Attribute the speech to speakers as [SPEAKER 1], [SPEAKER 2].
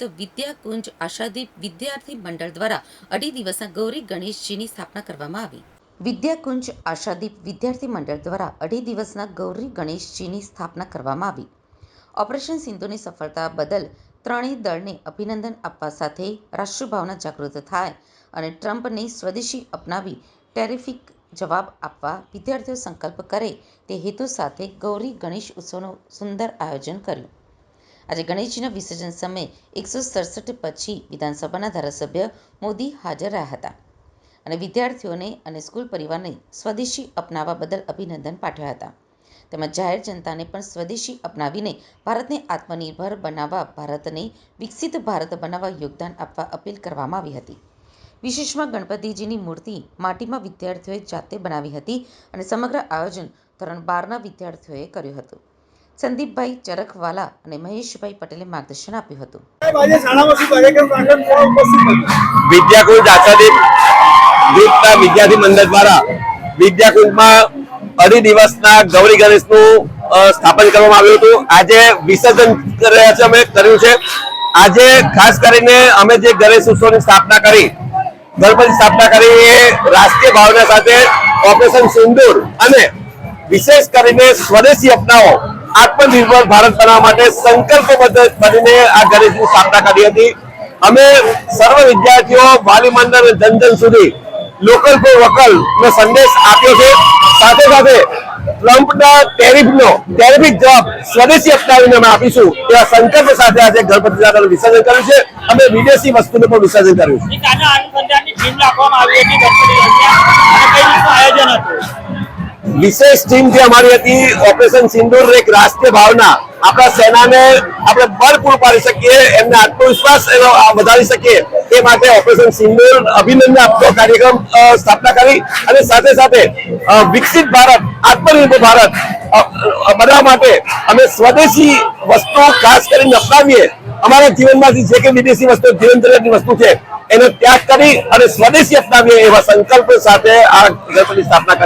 [SPEAKER 1] તો વિદ્યાકુંજ આશાદીપ વિદ્યાર્થી મંડળ દ્વારા અઢી દિવસના ગૌરી ગણેશજીની સ્થાપના કરવામાં આવી. વિદ્યાકુંજ આશાદીપ વિદ્યાર્થી મંડળ દ્વારા અઢી દિવસના ગૌરી ગણેશજીની સ્થાપના કરવામાં આવી. ઓપરેશન સિંધુની સફળતા બદલ ત્રણેય દળને અભિનંદન આપવા સાથે રાષ્ટ્રભાવના જાગૃત થાય અને ટ્રમ્પને સ્વદેશી અપનાવી ટેરિફિક જવાબ આપવા વિદ્યાર્થીઓ સંકલ્પ કરે તે હેતુ સાથે ગૌરી ગણેશ ઉત્સવનું સુંદર આયોજન કર્યું. આજે ગણેશજીના વિસર્જન સમયે એકસો સડસઠ પછી વિધાનસભાના ધારાસભ્ય મોદી હાજર રહ્યા હતા. અને વિદ્યાર્થીઓને અને સ્કૂલ પરિવારને સ્વદેશી અપનાવવા બદલ અભિનંદન પાઠવ્યા હતા. તેમજ જાહેર જનતાને પણ સ્વદેશી અપનાવીને ભારતને આત્મનિર્ભર બનાવવા, ભારતને વિકસિત ભારત બનાવવા યોગદાન આપવા અપીલ કરવામાં આવી હતી. વિશેષમાં ગણપતિજીની મૂર્તિ માટીમાં વિદ્યાર્થીઓએ જાતે બનાવી હતી અને સમગ્ર આયોજન ધોરણ બારના વિદ્યાર્થીઓએ કર્યું હતું. સંદીપભાઈ ચરખવાલા અને મહેશભાઈ પટેલે માર્ગદર્શન આપ્યું હતું.
[SPEAKER 2] વિદ્યાકુંજ આચાર્ય ગ્રુપના વિદ્યાર્થી મંડળ દ્વારા વિદ્યાકુંજમાં અઢી દિવસના ગૌરી ગણેશનું સ્થાપન કરવામાં આવ્યું હતું. આજે વિસર્જન કર્યા છે અમે કર્યું છે. આજે ખાસ કરીને અમે જે ગણેશ ઉત્સવની સ્થાપના કરી ગણપતિ સ્થાપના કરી એ રાષ્ટ્રીય ભાવના સાથે ઓપરેશન સિંદૂર અને વિશેષ કરીને સ્વદેશી અપનાવો આત્મનિર્ભર ભારત બનાવવા માટે સંકલ્પબદ્ધ બનીને આ ગણેશની સ્થાપના કરી હતી. અમે સર્વ વિદ્યાર્થીઓ વાલી મંડળ જન જન સુધી લોકલ ફોર વકલ નો સંદેશ આપ્યો છે. સાથે સાથે ટ્રમ્પના ટેરિફનો, ટેરિફિક જવાબ સ્વદેશી અપનાવીને અમે આપીશું એવા સંકલ્પ સાથે આજે ગણપતિ દાદાનું વિસર્જન કર્યું છે. અમે વિદેશી વસ્તુનું પણ વિસર્જન કર્યું છે. વિશેષ ટીમ જે અમારી હતી, ઓપરેશન સિંદૂર એક રાષ્ટ્રીય ભાવના. આપણા સેનાને આપણે બળ પૂરું પાડી શકીએ, એમને આત્મવિશ્વાસ એનો વધારી શકીએ, એ માટે ઓપરેશન સિંદૂર અભિનંદન આપતો કાર્યક્રમ સ્થાપના કરી અને સાથે સાથે વિકસિત ભારત, આત્મનિર્ભર ભારત બનાવવા માટે અમે સ્વદેશી વસ્તુ ખાસ કરીને અપનાવીએ. અમારા જીવનમાંથી જે કે વિદેશી વસ્તુ જીવન વસ્તુ છે, એનો ત્યાગ કરી અને સ્વદેશી અપનાવીએ એવા સંકલ્પ સાથે આ ગણપતિ સ્થાપના કરી.